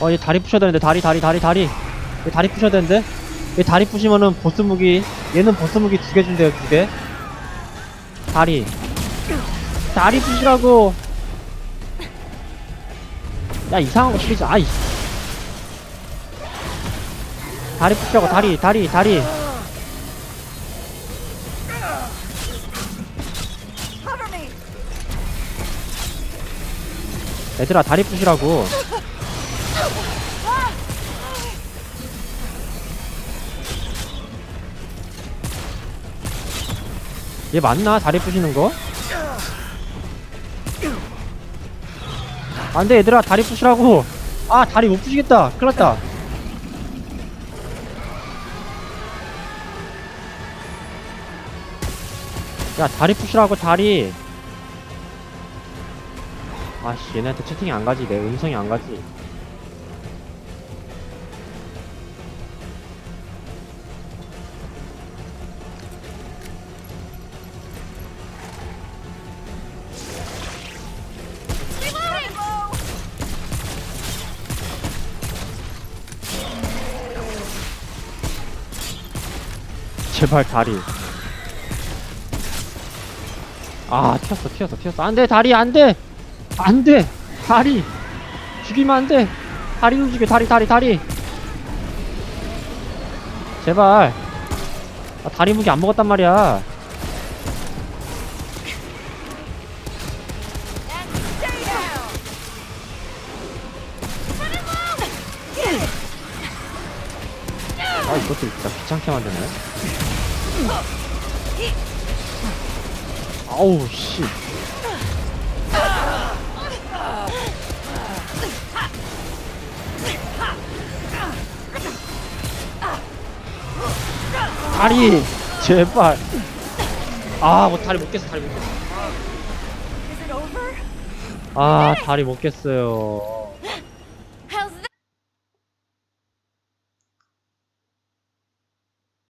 어, 얘 다리 부셔야 되는데, 다리, 다리, 다리, 다리. 얘 다리 부셔야 되는데? 얘 다리 부시면은 보스 무기, 얘는 보스 무기 두 개 준대요, 두 개. 다리. 다리 부시라고! 야, 이상한 거 시키지, 아이. 다리 부시라고, 다리, 다리, 다리. 얘들아, 다리 부시라고. 얘 맞나? 다리 부시는 거? 안돼 얘들아. 다리 부시라고. 아 다리 못 부시겠다. 큰일났다. 야 다리 부시라고 다리. 아씨 얘네한테 채팅이 안 가지. 내 음성이 안 가지 제발 다리. 아 튀었어 튀었어 튀었어. 안돼 다리 안돼! 안돼! 다리! 죽이면 안돼! 다리로 죽여 다리 다리 다리! 제발! 나 다리 무기 안 먹었단 말이야 이것도 진짜 귀찮게 만드네. 아우 씨. 다리 제발. 아뭐 다리 못 깼어 다리 못 깼어? 아 다리 못 깼어요